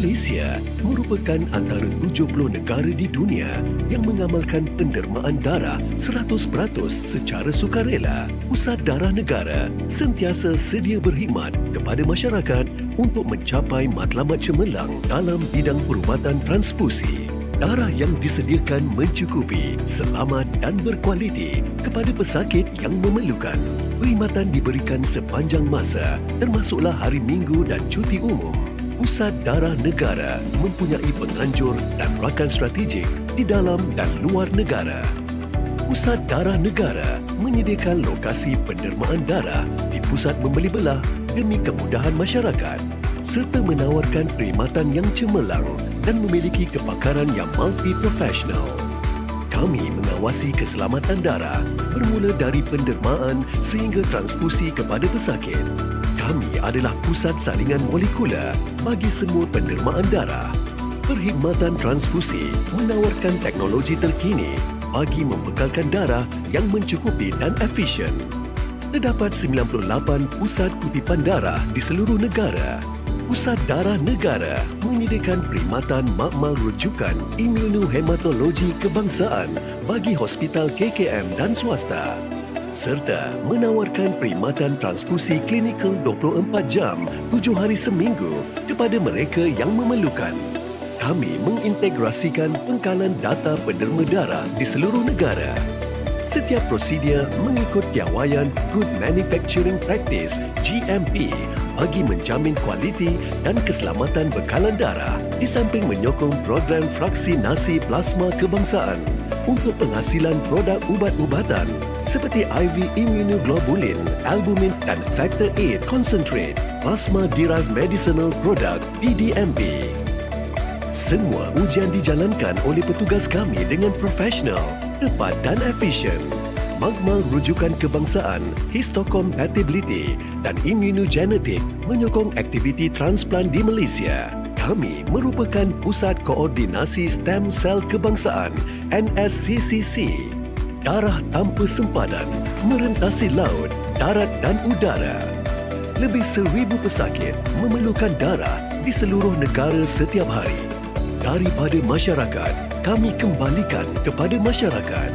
Malaysia merupakan antara 70 negara di dunia yang mengamalkan pendermaan darah 100% secara sukarela. Pusat Darah Negara sentiasa sedia berkhidmat kepada masyarakat untuk mencapai matlamat cemerlang dalam bidang perubatan transfusi. Darah yang disediakan mencukupi, selamat dan berkualiti kepada pesakit yang memerlukan. Perkhidmatan diberikan sepanjang masa termasuklah hari minggu dan cuti umum. Pusat Darah Negara mempunyai penganjur dan rakan strategik di dalam dan luar negara. Pusat Darah Negara menyediakan lokasi pendermaan darah di pusat membeli belah demi kemudahan masyarakat serta menawarkan perkhidmatan yang cemerlang dan memiliki kepakaran yang multi-profesional. Kami mengawasi keselamatan darah bermula dari pendermaan sehingga transfusi kepada pesakit kami adalah pusat salingan molekular bagi semua pendermaan darah. Perkhidmatan transfusi menawarkan teknologi terkini bagi membekalkan darah yang mencukupi dan efisien. Terdapat 98 pusat kutipan darah di seluruh negara. Pusat Darah Negara menyediakan perkhidmatan makmal rujukan imunohematologi kebangsaan bagi hospital KKM dan swasta serta menawarkan perkhidmatan transfusi klinikal 24 jam 7 hari seminggu kepada mereka yang memerlukan. Kami mengintegrasikan pengkalan data penderma darah di seluruh negara. Setiap prosedur mengikut piawaian Good Manufacturing Practice GMP bagi menjamin kualiti dan keselamatan bekalan darah di samping menyokong program vaksinasi plasma kebangsaan untuk penghasilan produk ubat-ubatan seperti IV immunoglobulin, albumin dan factor 8 concentrate, plasma derived medicinal product PDMP. Semua ujian dijalankan oleh petugas kami dengan profesional, tepat dan efisien. Magmal rujukan kebangsaan, histocompatibility dan immunogenetik menyokong aktiviti transplant di Malaysia. Kami merupakan Pusat Koordinasi Stem Sel Kebangsaan NSCCC. Darah tanpa sempadan merentasi laut, darat dan udara. Lebih seribu pesakit memerlukan darah di seluruh negara setiap hari. Daripada masyarakat, kami kembalikan kepada masyarakat.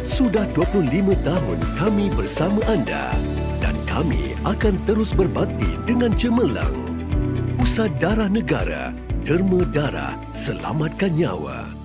Sudah 25 tahun kami bersama anda dan kami akan terus berbakti dengan cemerlang. Pusat Darah Negara, derma darah, selamatkan nyawa.